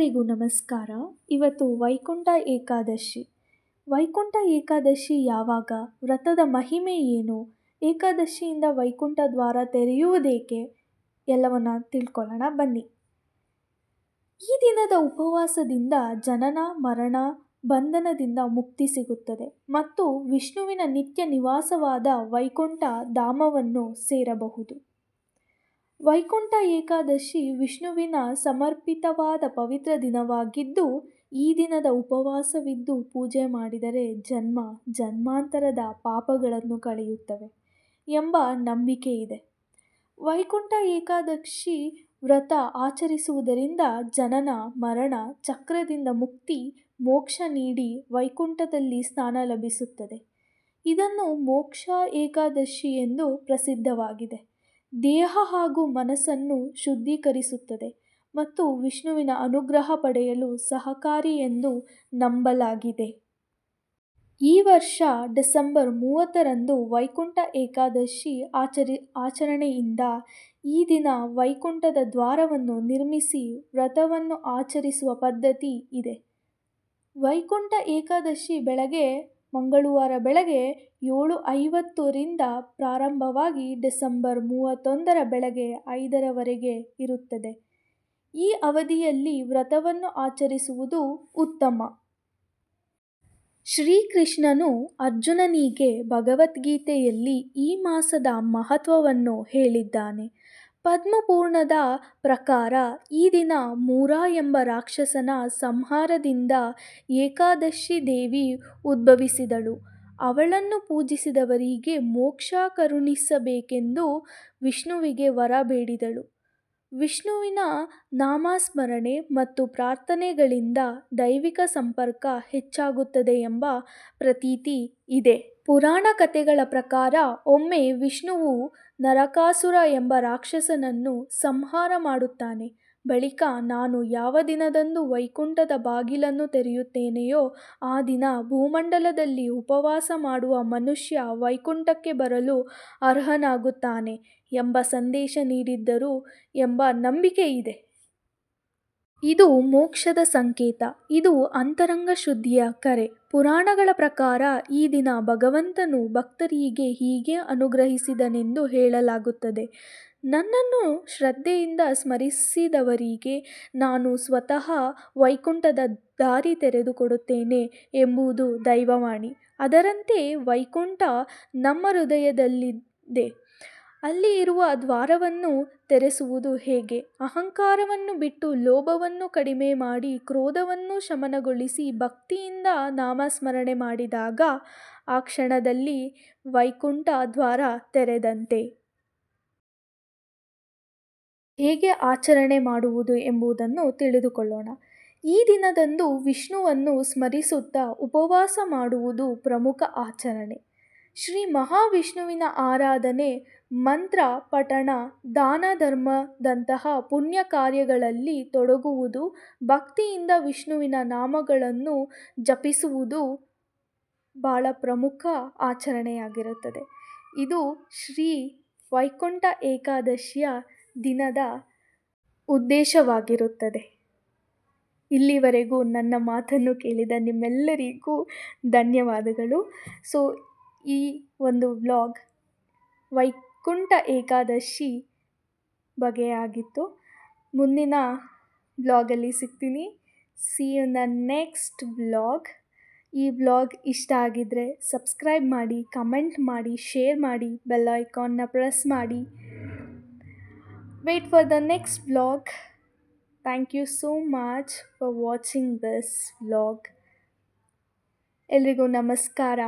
ಎಲ್ರಿಗೂ ನಮಸ್ಕಾರ. ಇವತ್ತು ವೈಕುಂಠ ಏಕಾದಶಿ. ವೈಕುಂಠ ಏಕಾದಶಿ ಯಾವಾಗ? ವ್ರತದ ಮಹಿಮೆ ಏನು? ಏಕಾದಶಿಯಿಂದ ವೈಕುಂಠ ದ್ವಾರ ತೆರೆಯುವುದೇಕೆ? ಎಲ್ಲವನ್ನ ತಿಳ್ಕೊಳ್ಳೋಣ, ಬನ್ನಿ. ಈ ದಿನದ ಉಪವಾಸದಿಂದ ಜನನ, ಮರಣ, ಬಂಧನದಿಂದ ಮುಕ್ತಿ ಸಿಗುತ್ತದೆ ಮತ್ತು ವಿಷ್ಣುವಿನ ನಿತ್ಯ ನಿವಾಸವಾದ ವೈಕುಂಠ ಧಾಮವನ್ನು ಸೇರಬಹುದು. ವೈಕುಂಠ ಏಕಾದಶಿ ವಿಷ್ಣುವಿನ ಸಮರ್ಪಿತವಾದ ಪವಿತ್ರ ದಿನವಾಗಿದ್ದು, ಈ ದಿನದ ಉಪವಾಸವಿದ್ದು ಪೂಜೆ ಮಾಡಿದರೆ ಜನ್ಮ ಜನ್ಮಾಂತರದ ಪಾಪಗಳನ್ನು ಕಳೆಯುತ್ತವೆ ಎಂಬ ನಂಬಿಕೆ ಇದೆ. ವೈಕುಂಠ ಏಕಾದಶಿ ವ್ರತ ಆಚರಿಸುವುದರಿಂದ ಜನನ, ಮರಣ, ಚಕ್ರದಿಂದ ಮುಕ್ತಿ, ಮೋಕ್ಷ ನೀಡಿ ವೈಕುಂಠದಲ್ಲಿ ಸ್ಥಾನ ಲಭಿಸುತ್ತದೆ. ಇದನ್ನು ಮೋಕ್ಷ ಏಕಾದಶಿ ಎಂದು ಪ್ರಸಿದ್ಧವಾಗಿದೆ. ದೇಹ ಹಾಗೂ ಮನಸ್ಸನ್ನು ಶುದ್ಧೀಕರಿಸುತ್ತದೆ ಮತ್ತು ವಿಷ್ಣುವಿನ ಅನುಗ್ರಹ ಪಡೆಯಲು ಸಹಕಾರಿ ಎಂದು ನಂಬಲಾಗಿದೆ. ಈ ವರ್ಷ ಡಿಸೆಂಬರ್ ಮೂವತ್ತರಂದು ವೈಕುಂಠ ಏಕಾದಶಿ ಆಚರಿ, ಆಚರಣೆಯಿಂದ ಈ ದಿನ ವೈಕುಂಠದ ದ್ವಾರವನ್ನು ನಿರ್ಮಿಸಿ ವ್ರತವನ್ನು ಆಚರಿಸುವ ಪದ್ಧತಿ ಇದೆ. ವೈಕುಂಠ ಏಕಾದಶಿ ಬೆಳಗ್ಗೆ ಮಂಗಳವಾರ ಬೆಳಗ್ಗೆ ಏಳು ಐವತ್ತರಿಂದ ಪ್ರಾರಂಭವಾಗಿ ಡಿಸೆಂಬರ್ ಮೂವತ್ತೊಂದರ ಬೆಳಗ್ಗೆ ಐದರವರೆಗೆ ಇರುತ್ತದೆ. ಈ ಅವಧಿಯಲ್ಲಿ ವ್ರತವನ್ನು ಆಚರಿಸುವುದು ಉತ್ತಮ. ಶ್ರೀಕೃಷ್ಣನು ಅರ್ಜುನನಿಗೆ ಭಗವದ್ಗೀತೆಯಲ್ಲಿ ಈ ಮಾಸದ ಮಹತ್ವವನ್ನು ಹೇಳಿದ್ದಾನೆ. ಪದ್ಮಪುರಾಣದ ಪ್ರಕಾರ ಈ ದಿನ ಮೂರ ಎಂಬ ರಾಕ್ಷಸನ ಸಂಹಾರದಿಂದ ಏಕಾದಶಿ ದೇವಿ ಉದ್ಭವಿಸಿದಳು. ಅವಳನ್ನು ಪೂಜಿಸಿದವರಿಗೆ ಮೋಕ್ಷ ಕರುಣಿಸಬೇಕೆಂದು ವಿಷ್ಣುವಿಗೆ ವರ ಬೇಡಿದಳು. ವಿಷ್ಣುವಿನ ನಾಮಸ್ಮರಣೆ ಮತ್ತು ಪ್ರಾರ್ಥನೆಗಳಿಂದ ದೈವಿಕ ಸಂಪರ್ಕ ಹೆಚ್ಚಾಗುತ್ತದೆ ಎಂಬ ಪ್ರತೀತಿ ಇದೆ. ಪುರಾಣ ಕಥೆಗಳ ಪ್ರಕಾರ ಒಮ್ಮೆ ವಿಷ್ಣುವು ನರಕಾಸುರ ಎಂಬ ರಾಕ್ಷಸನನ್ನು ಸಂಹಾರ ಮಾಡುತ್ತಾನೆ. ಬಳಿಕ ನಾನು ಯಾವ ದಿನದಂದು ವೈಕುಂಠದ ಬಾಗಿಲನ್ನು ತೆರೆಯುತ್ತೇನೆಯೋ ಆ ದಿನ ಭೂಮಂಡಲದಲ್ಲಿ ಉಪವಾಸ ಮಾಡುವ ಮನುಷ್ಯ ವೈಕುಂಠಕ್ಕೆ ಬರಲು ಅರ್ಹನಾಗುತ್ತಾನೆ ಎಂಬ ಸಂದೇಶ ನೀಡಿದ್ದರು ಎಂಬ ನಂಬಿಕೆ ಇದೆ. ಇದು ಮೋಕ್ಷದ ಸಂಕೇತ. ಇದು ಅಂತರಂಗ ಶುದ್ಧಿಯ ಕರೆ. ಪುರಾಣಗಳ ಪ್ರಕಾರ ಈ ದಿನ ಭಗವಂತನು ಭಕ್ತರಿಗೆ ಹೀಗೆ ಅನುಗ್ರಹಿಸಿದನೆಂದು ಹೇಳಲಾಗುತ್ತದೆ. ನನ್ನನ್ನು ಶ್ರದ್ಧೆಯಿಂದ ಸ್ಮರಿಸಿದವರಿಗೆ ನಾನು ಸ್ವತಃ ವೈಕುಂಠದ ದಾರಿ ತೆರೆದುಕೊಡುತ್ತೇನೆ ಎಂಬುದು ದೈವವಾಣಿ. ಅದರಂತೆ ವೈಕುಂಠ ನಮ್ಮ ಹೃದಯದಲ್ಲಿದೆ. ಅಲ್ಲಿ ಇರುವ ದ್ವಾರವನ್ನು ತೆರೆಸುವುದು ಹೇಗೆ? ಅಹಂಕಾರವನ್ನು ಬಿಟ್ಟು ಲೋಭವನ್ನು ಕಡಿಮೆ ಮಾಡಿ ಕ್ರೋಧವನ್ನು ಶಮನಗೊಳಿಸಿ ಭಕ್ತಿಯಿಂದ ನಾಮಸ್ಮರಣೆ ಮಾಡಿದಾಗ ಆ ಕ್ಷಣದಲ್ಲಿ ವೈಕುಂಠ ದ್ವಾರ ತೆರೆದಂತೆ. ಹೇಗೆ ಆಚರಣೆ ಮಾಡುವುದು ಎಂಬುದನ್ನು ತಿಳಿದುಕೊಳ್ಳೋಣ. ಈ ದಿನದಂದು ವಿಷ್ಣುವನ್ನು ಸ್ಮರಿಸುತ್ತಾ ಉಪವಾಸ ಮಾಡುವುದು ಪ್ರಮುಖ ಆಚರಣೆ. ಶ್ರೀ ಮಹಾವಿಷ್ಣುವಿನ ಆರಾಧನೆ, ಮಂತ್ರ, ಪಠಣ, ದಾನ ಧರ್ಮದಂತಹ ಪುಣ್ಯ ಕಾರ್ಯಗಳಲ್ಲಿ ತೊಡಗುವುದು, ಭಕ್ತಿಯಿಂದ ವಿಷ್ಣುವಿನ ನಾಮಗಳನ್ನು ಜಪಿಸುವುದು ಭಾಳ ಪ್ರಮುಖ ಆಚರಣೆಯಾಗಿರುತ್ತದೆ. ಇದು ಶ್ರೀ ವೈಕುಂಠ ಏಕಾದಶಿಯ ದಿನದ ಉದ್ದೇಶವಾಗಿರುತ್ತದೆ. ಇಲ್ಲಿವರೆಗೂ ನನ್ನ ಮಾತನ್ನು ಕೇಳಿದ ನಿಮ್ಮೆಲ್ಲರಿಗೂ ಧನ್ಯವಾದಗಳು. ಸೊ ಈ ಒಂದು ವ್ಲಾಗ್ ವೈಕುಂಠ ಏಕಾದಶಿ ಬಗೆಯಾಗಿತ್ತು. ಮುಂದಿನ ವ್ಲಾಗಲ್ಲಿ ಸಿಗ್ತೀನಿ. See you the next vlog ಈ ವ್ಲಾಗ್ ಇಷ್ಟ ಆಗಿದ್ದರೆ ಸಬ್ಸ್ಕ್ರೈಬ್ ಮಾಡಿ, ಕಮೆಂಟ್ ಮಾಡಿ, ಶೇರ್ ಮಾಡಿ, ಬೆಲ್ ಐಕಾನ್ನ ಪ್ರೆಸ್ ಮಾಡಿ. Wait for the next vlog thank you so much for watching this vlog ಎಲ್ರಿಗೂ ನಮಸ್ಕಾರ.